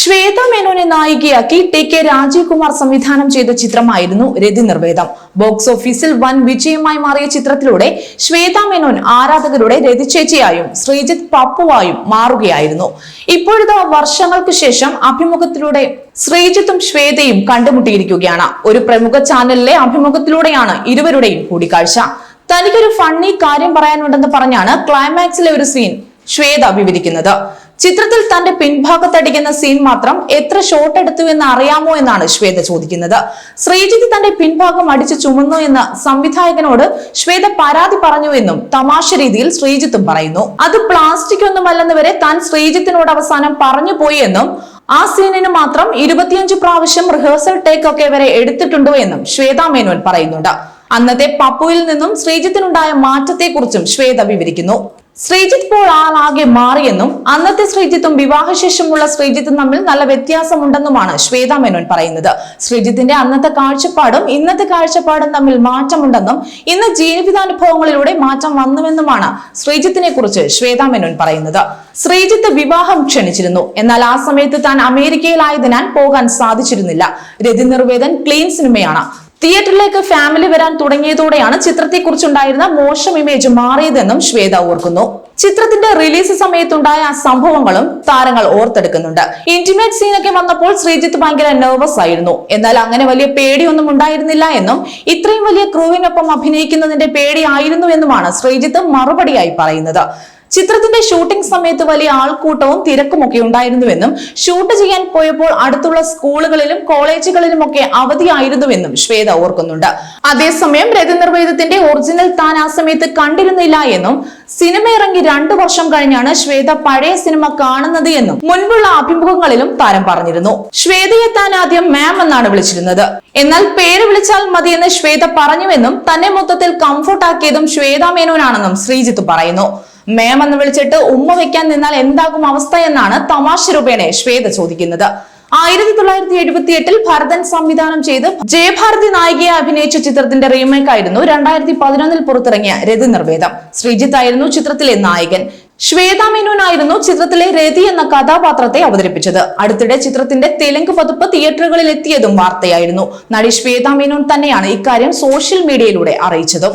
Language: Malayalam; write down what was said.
ശ്വേത മേനോനെ നായികയാക്കി ടി കെ രാജീവ് കുമാർ സംവിധാനം ചെയ്ത ചിത്രമായിരുന്നു രതി നിർവേദം ബോക്സ് ഓഫീസിൽ വൻ വിജയമായി മാറിയ ചിത്രത്തിലൂടെ ശ്വേത മേനോൻ ആരാധകരുടെ രതിചേച്ചിയായും ശ്രീജിത്ത് പപ്പുവായും മാറുകയായിരുന്നു. ഇപ്പോഴത്തെ വർഷങ്ങൾക്ക് ശേഷം അഭിമുഖത്തിലൂടെ ശ്രീജിത്തും ശ്വേതയും കണ്ടുമുട്ടിയിരിക്കുകയാണ്. ഒരു പ്രമുഖ ചാനലിലെ അഭിമുഖത്തിലൂടെയാണ് ഇരുവരുടെയും കൂടിക്കാഴ്ച. തനിക്കൊരു ഫണ്ണി കാര്യം പറയാനുണ്ടെന്ന് പറഞ്ഞാണ് ക്ലൈമാക്സിലെ ഒരു സീൻ ശ്വേത വിവരിക്കുന്നത്. ചിത്രത്തിൽ തന്റെ പിൻഭാഗത്തടിക്കുന്ന സീൻ മാത്രം എത്ര ഷോട്ട് എടുത്തു എന്ന് അറിയാമോ എന്നാണ് ശ്വേത ചോദിക്കുന്നത്. ശ്രീജിത്ത് തന്റെ പിൻഭാഗം അടിച്ചു ചുമന്നു എന്ന് സംവിധായകനോട് ശ്വേത പരാതി പറഞ്ഞു എന്നും തമാശ രീതിയിൽ ശ്രീജിത്തും പറയുന്നു. അത് പ്ലാസ്റ്റിക് ഒന്നുമല്ലെന്ന് വരെ താൻ ശ്രീജിത്തിനോട് അവസാനം പറഞ്ഞു പോയി എന്നും ആ സീനിന് മാത്രം ഇരുപത്തിയഞ്ച് പ്രാവശ്യം റിഹേഴ്സൽ ടേക്ക് ഒക്കെ വരെ എടുത്തിട്ടുണ്ടോ എന്നും ശ്വേത മേനോൻ പറയുന്നുണ്ട്. അന്നത്തെ പപ്പുവിൽ നിന്നും ശ്രീജിത്തിനുണ്ടായ മാറ്റത്തെക്കുറിച്ചും ശ്വേത വിവരിക്കുന്നു. ശ്രീജിത്ത് പോൾ ആളാകെ മാറിയെന്നും അന്നത്തെ ശ്രീജിത്തും വിവാഹശേഷമുള്ള ശ്രീജിത്തും തമ്മിൽ നല്ല വ്യത്യാസമുണ്ടെന്നുമാണ് ശ്വേതാ മേനോൻ പറയുന്നത്. ശ്രീജിത്തിന്റെ അന്നത്തെ കാഴ്ചപ്പാടും ഇന്നത്തെ കാഴ്ചപ്പാടും തമ്മിൽ മാറ്റമുണ്ടെന്നും ഇന്ന് ജീവിതാനുഭവങ്ങളിലൂടെ മാറ്റം വന്നുവെന്നുമാണ് ശ്രീജിത്തിനെ കുറിച്ച് ശ്വേത മേനോൻ പറയുന്നത്. ശ്രീജിത്ത് വിവാഹം ക്ഷണിച്ചിരുന്നു. എന്നാൽ ആ സമയത്ത് താൻ അമേരിക്കയിലായതിനാൽ പോകാൻ സാധിച്ചിരുന്നില്ല. രതി നിർവേദൻ ക്ലീൻ സിനിമയാണ്. തിയേറ്ററിലേക്ക് ഫാമിലി വരാൻ തുടങ്ങിയതോടെയാണ് ചിത്രത്തെക്കുറിച്ചുണ്ടായിരുന്ന മോശം ഇമേജ് മാറിയതെന്നും ശ്വേത ഓർക്കുന്നു. ചിത്രത്തിന്റെ റിലീസ് സമയത്തുണ്ടായ സംഭവങ്ങളും താരങ്ങൾ ഓർത്തെടുക്കുന്നുണ്ട്. ഇന്റിമേറ്റ് സീനൊക്കെ വന്നപ്പോൾ ശ്രീജിത്ത് ഭയങ്കര നെർവസ് ആയിരുന്നു. എന്നാൽ അങ്ങനെ വലിയ പേടിയൊന്നും ഉണ്ടായിരുന്നില്ല എന്നും ഇത്രയും വലിയ ക്രൂവിനൊപ്പം അഭിനയിക്കുന്നതിന്റെ പേടിയായിരുന്നു എന്നുമാണ് ശ്രീജിത്ത് മറുപടിയായി പറയുന്നത്. ചിത്രത്തിന്റെ ഷൂട്ടിംഗ് സമയത്ത് വലിയ ആൾക്കൂട്ടവും തിരക്കുമൊക്കെ ഉണ്ടായിരുന്നുവെന്നും ഷൂട്ട് ചെയ്യാൻ പോയപ്പോൾ അടുത്തുള്ള സ്കൂളുകളിലും കോളേജുകളിലുമൊക്കെ അവധിയായിരുന്നുവെന്നും ശ്വേത ഓർക്കുന്നുണ്ട്. അതേസമയം രഥനിർവേദത്തിന്റെ ഒറിജിനൽ താൻ ആ സമയത്ത് കണ്ടിരുന്നില്ല എന്നും സിനിമ ഇറങ്ങി രണ്ടു വർഷം കഴിഞ്ഞാണ് ശ്വേത പഴയ സിനിമ കാണുന്നത് എന്നും മുൻപുള്ള അഭിമുഖങ്ങളിലും താരം പറഞ്ഞിരുന്നു. ശ്വേതയെ താൻ ആദ്യം മാം എന്നാണ് വിളിച്ചിരുന്നത്. എന്നാൽ പേര് വിളിച്ചാൽ മതിയെന്ന് ശ്വേത പറഞ്ഞുവെന്നും തന്നെ മൊത്തത്തിൽ കംഫർട്ടാക്കിയതും ശ്വേത മേനോനാണെന്നും ശ്രീജിത്ത് പറയുന്നു. മേം എന്ന് വിളിച്ചിട്ട് ഉമ്മ വെക്കാൻ നിന്നാൽ എന്താകും അവസ്ഥ എന്നാണ് തമാശ രൂപേണെ ശ്വേത ചോദിക്കുന്നത്. ആയിരത്തി തൊള്ളായിരത്തി എഴുപത്തി എട്ടിൽ ഭരതൻ സംവിധാനം ചെയ്ത് ജയഭാരതി നായികയെ അഭിനയിച്ച ചിത്രത്തിന്റെ റീമേക്ക് ആയിരുന്നു രണ്ടായിരത്തി പതിനൊന്നിൽ പുറത്തിറങ്ങിയ രതി നിർവേദം. ശ്രീജിത്ത് ആയിരുന്നു ചിത്രത്തിലെ നായകൻ. ശ്വേത മേനോനായിരുന്നു ചിത്രത്തിലെ രതി എന്ന കഥാപാത്രത്തെ അവതരിപ്പിച്ചത്. അടുത്തിടെ ചിത്രത്തിന്റെ തെലുങ്ക് പതിപ്പ് തിയേറ്ററുകളിൽ എത്തിയതും വാർത്തയായിരുന്നു. നടി ശ്വേത മേനോൻ തന്നെയാണ് ഇക്കാര്യം സോഷ്യൽ മീഡിയയിലൂടെ അറിയിച്ചതും.